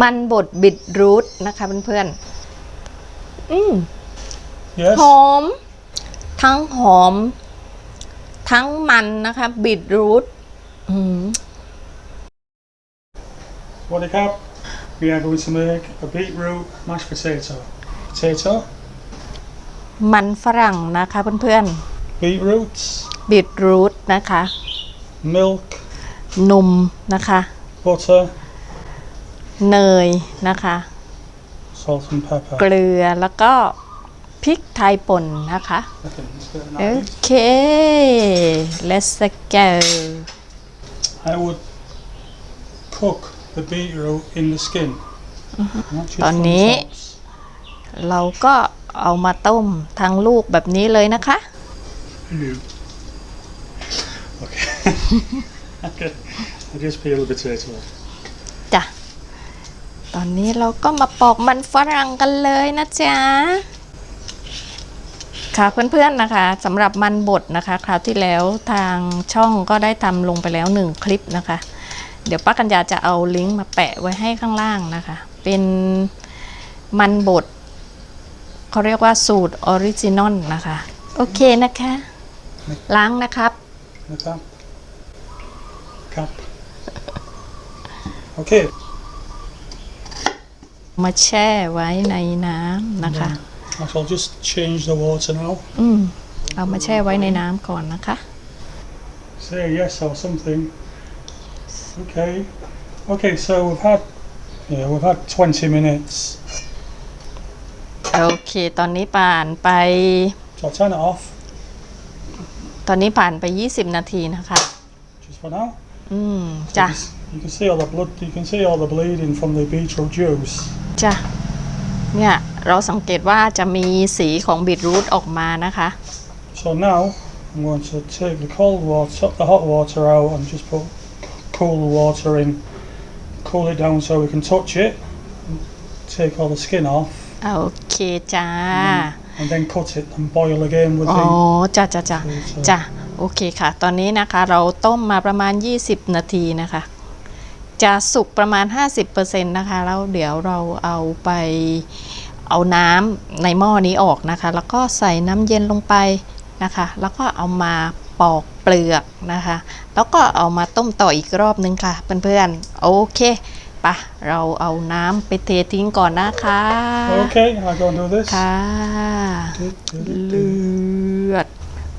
มันบดบิดรูทนะคะเพื่อนๆอืม Yes. หอม ทั้งหอม ทั้งมันนะคะบิดรูทอืม What the cap? We are going to make a beetroot mashed potato. Potato, มันฝรั่งนะคะเพื่อน beetroots, ๆบิดรูทนะคะ milk, นมนะคะ butter, เนยนะคะ salt and pepper. เกลือแล้วก็พริกไทยป่นนะคะ Okay, let's get โอ that. เค let's go I would cook the beetroot in the skin. Not just ตอน on the นี้ tops. เราก็เอามาต้มทั้งลูกแบบนี้เลยนะคะ Ew. Okay. okay. I just peel the potato. จ้ะ ตอนนี้เราก็มาปอกมันฝรั่งกันเลยนะจ๊ะค่ะเพื่อนๆนะคะสำหรับมันบดนะคะ คราวที่แล้วทางช่องก็ได้ทำลงไปแล้วหนึ่งคลิปนะคะ เดี๋ยวป้ากัญญาจะเอาลิงก์มาแปะไว้ให้ข้างล่างนะคะ เป็นมันบดเขาเรียกว่าสูตรออริจินอลนะคะ โอเคนะคะ ล้างนะครับ The cap. Cap. Okay. มาแช่ไว้ในน้ำนะคะ I shall just change the water now. อืมเอามาแช่ไว้ในน้ำก่อนนะคะ Say yes or something. Okay. Okay, so we've had yeah, we've had 20 minutes. โอเค ตอนนี้ผ่านไป So I'll turn it off ตอนนี้ผ่านไป 20 นาทีนะคะ just for now. อืม So จ้ะ you s- You can see all the blood. You can see all the bleeding from the beetroot juice. จ้ะเนี่ย เราสังเกตว่าจะมีสีของบีทรูทออกมานะคะ So now I'm going to take the cold water, suck the hot water out, and just put cool water in. Cool it down so we can touch it. and Take all the skin off, โอเคจ้า and then cut it and boil again with อ๋อ the. จ้ะจ้ะจ้ะ potato. จ้ะโอเคค่ะ ตอนนี้นะคะเราต้มมาประมาณ 20 นาทีนะคะ จะสุกประมาณ 50%นะคะแล้วเดี๋ยวเราเอาไปเอาน้ำในหม้อนี้ออกนะคะ แล้วก็ใส่น้ำเย็นลงไปนะคะ แล้วก็เอามาปอกเปลือกนะคะ แล้วก็เอามาต้มต่ออีกรอบนึงค่ะ เพื่อนๆโอเคปะเราเอาน้ำไปเททิ้งก่อนนะคะ Okay, I go and do this. ค่ะ Do, do, do, เลื do. อด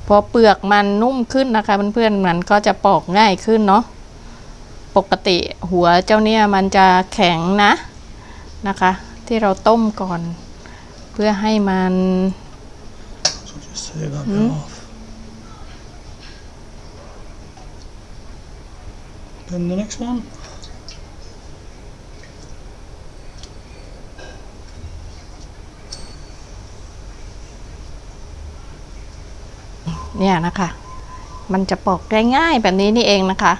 พอเปลือกมันนุ่มขึ้นนะคะเพื่อนๆมันก็จะปอกง่ายขึ้นเนาะ ปกติหัวเจ้าเนี่ยมันจะแข็งนะนะคะ ที่เราต้มก่อน เพื่อให้มัน So just take that bit off. Then the next one. เนี่ยนะคะ มันจะปอกได้ง่ายแบบนี้นี่เองนะคะ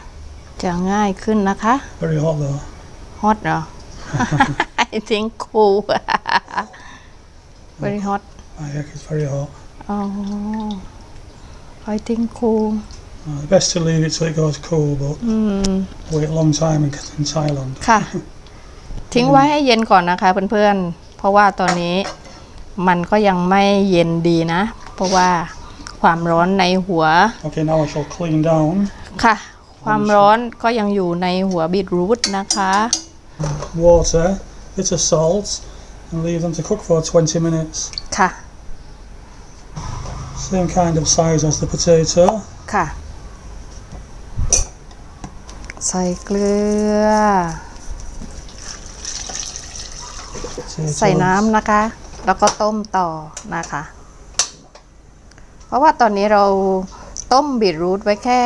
จะง่ายขึ้นนะคะ Very hot though. ฮอตเหรอ I think cool very hot Ah, yeah, it's very hot. อ๋อ I think cool Uh, best to leave it till it goes cool, but อืม wait a long time in, in Thailand. ค่ะ ทิ้งไว้ให้เย็นก่อนนะคะเพื่อนๆ เพราะว่าตอนนี้มันก็ยังไม่เย็นดีนะ เพราะว่าความร้อนในหัว Okay, now I shall clean down. ค่ะ ความร้อนก็ยังอยู่ในหัวบีทรูทนะคะ Water, bit of salt, and leave them to cook for 20 minutes. ค่ะ Same kind of size as the potato. ค่ะ ใส่เกลือ Potatoes. ใส่น้ำนะคะ แล้วก็ต้มต่อนะคะ เพราะว่าตอนนี้เรา ต้มบีทรูทไว้แค่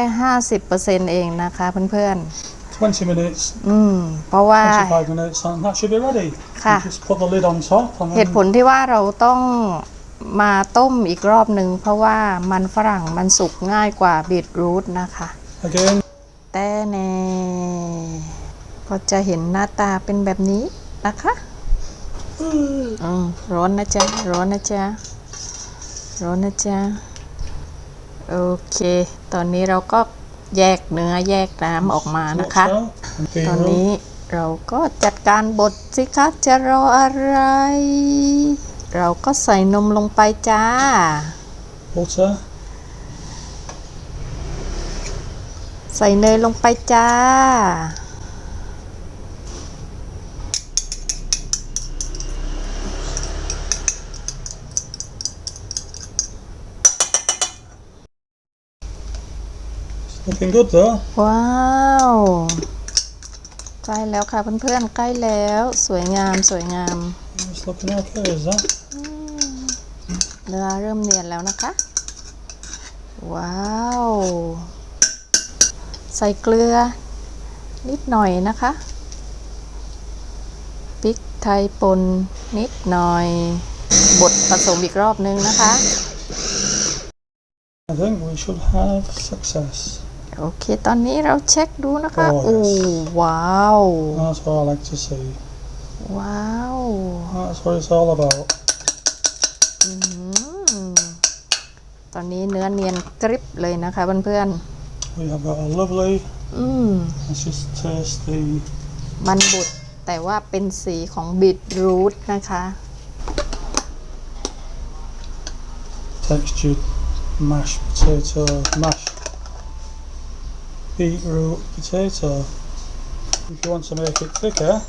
50%เองนะคะเพื่อน20 minutes, ๆ อืม เพราะว่า 25 minutes, and that should be ready. ค่ะ. You just put the lid on top, and เหตุ then ผลที่ว่าเราต้องมาต้มอีกรอบหนึ่งเพราะว่ามันฝรั่งมันสุกง่ายกว่าบีทรูทนะคะ again. แต่แน่ก็จะเห็นหน้าตาเป็นแบบนี้นะคะอืมร้อนนะจ๊ะ ร้อนนะจ๊ะ ร้อนนะจ๊ะ โอเค ตอนนี้เราก็แยกเนื้อแยกน้ำออกมานะคะ Watch out. And ตอน beetroot. นี้เราก็จัดการบดสิคะจะรออะไร เราก็ใส่นมลงไปจ้า Butter. ใส่เนยลงไปจ้า looking good though. ว้าวใกล้แล้วค่ะเพื่อนๆใกล้แล้วสวยงามสวยงาม It's looking okay, is that? เนื้อเริ่มเนียนแล้วนะคะ ว้าว ใส่เกลือ นิดหน่อยนะคะพริกไทยป่นนิดหน่อย บดผสมอีกรอบนึงนะคะ I think we should have success. โอเค ตอนนี้เราเช็คดูนะคะโอ้โอ้ว้าว That's what I like to see. ว้าว That's what it's all about. อืมตอนนี้เนื้อเนียนกริบเลยนะคะเพื่อน We have got a lovely, ๆอืม let's just taste the มันบุดแต่ว่าเป็นสีของบีทรูทนะคะ textured mashed potato, mashed beetroot potato. If you want to make it thicker,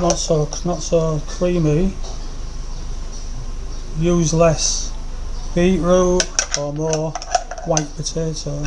not so not so creamy, use less beetroot or more white potato.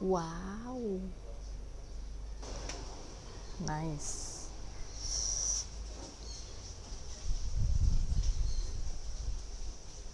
Wow. Nice.